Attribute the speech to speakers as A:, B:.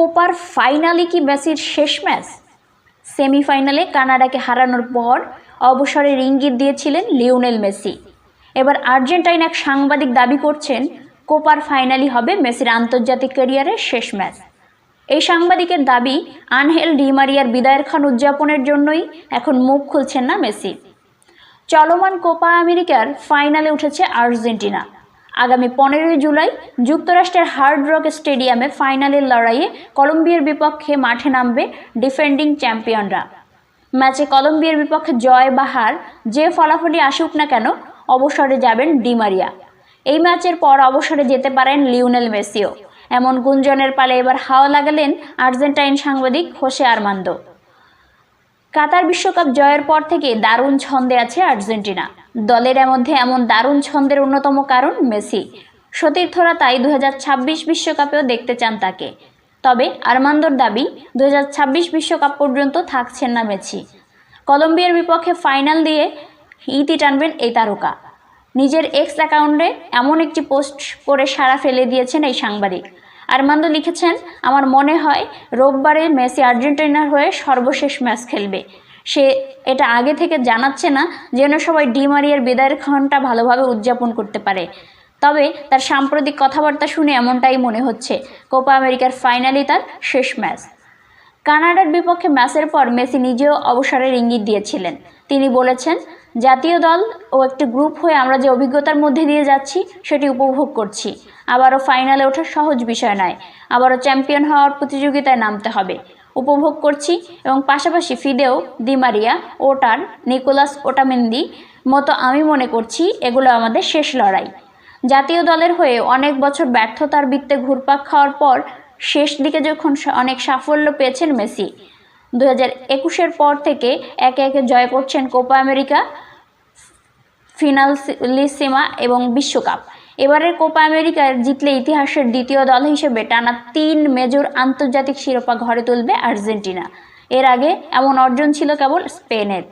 A: কোপার ফাইনালে কি মেসির শেষ ম্যাচ? সেমিফাইনালে কানাডাকে হারানোর পর অবসরের ইঙ্গিত দিয়েছিলেন লিওনেল মেসি। এবার আর্জেন্টাইন এক সাংবাদিক দাবি করছেন, কোপার ফাইনালি হবে মেসির আন্তর্জাতিক ক্যারিয়ারের শেষ ম্যাচ। এই সাংবাদিকের দাবি, আনহেল ডিমারিয়ার বিদায়ের খান উদযাপনের জন্যই এখন মুখ খুলছেন না মেসি। চলমান কোপা আমেরিকার ফাইনালে উঠেছে আর্জেন্টিনা। আগামী পনেরোই জুলাই যুক্তরাষ্ট্রের হার্ড রক স্টেডিয়ামে ফাইনালের লড়াইয়ে কলম্বিয়ার বিপক্ষে মাঠে নামবে ডিফেন্ডিং চ্যাম্পিয়নরা। ম্যাচে কলম্বিয়ার বিপক্ষে জয় বা হার যে ফলাফলই আসুক না কেন, অবসরে যাবেন ডিমারিয়া এই ম্যাচের পর অবসরে যেতে পারেন লিওনেল মেসিও। এমন গুঞ্জনের পালে এবার হাওয়া লাগালেন আর্জেন্টাইন সাংবাদিক হোসে আরমান্দো। কাতার বিশ্বকাপ জয়ের পর থেকে দারুণ ছন্দে আছে আর্জেন্টিনা। দলের মধ্যে এমন দারুণ ছন্দের অন্যতম কারণ মেসি। সতীর্থরা তাই দু বিশ্বকাপেও দেখতে চান তাকে। তবে আরমান্দোর দাবি দু বিশ্বকাপ পর্যন্ত থাকছেন না মেসি। কলম্বিয়ার বিপক্ষে ফাইনাল দিয়ে ইতি টানবেন এই তারকা। নিজের এক্স অ্যাকাউন্টে এমন একটি পোস্ট করে সাড়া ফেলে দিয়েছেন এই সাংবাদিক। আরমান্দো লিখেছেন, আমার মনে হয় রোববারে মেসি আর্জেন্টিনার হয়ে সর্বশেষ ম্যাচ খেলবে। সে এটা আগে থেকে জানাচ্ছে না যেন সবাই ডিমারিয়ার বিদায়ের ক্ষণটা ভালোভাবে উদযাপন করতে পারে। তবে তার সাম্প্রতিক কথাবার্তা শুনে এমনটাই মনে হচ্ছে। কোপা আমেরিকার ফাইনালি তার শেষ ম্যাচ। কানাডার বিপক্ষে ম্যাচের পর মেসি নিজেও অবসরের ইঙ্গিত দিয়েছিলেন। তিনি বলেছেন, জাতীয় দল ও একটি গ্রুপ হয়ে আমরা যে অভিজ্ঞতার মধ্যে দিয়ে যাচ্ছি, সেটি উপভোগ করছি। আবারও ফাইনালে ওঠা সহজ বিষয় নয়। আবারও চ্যাম্পিয়ন হওয়ার প্রতিযোগিতায় নামতে হবে। উপভোগ করছি এবং পাশাপাশি ফিদেও দিমারিয়া ওটার, নিকোলাস ওটামেন্দি মতো আমি মনে করছি এগুলো আমাদের শেষ লড়াই। জাতীয় দলের হয়ে অনেক বছর ব্যর্থতার বৃত্তে ঘুরপাক খাওয়ার পর শেষ দিকে যখন অনেক সাফল্য পেয়েছেন মেসি দু হাজার একুশের পর থেকে একে একে জয় করছেন কোপা আমেরিকা ফিনালিসিমা এবং বিশ্বকাপ। এবারের কোপা আমেরিকা জিতলে ইতিহাসের দ্বিতীয় দল হিসেবে টানা তিন মেজর আন্তর্জাতিক শিরোপা ঘরে তুলবে আর্জেন্টিনা। এর আগে এমন অর্জন ছিল কেবল স্পেনের।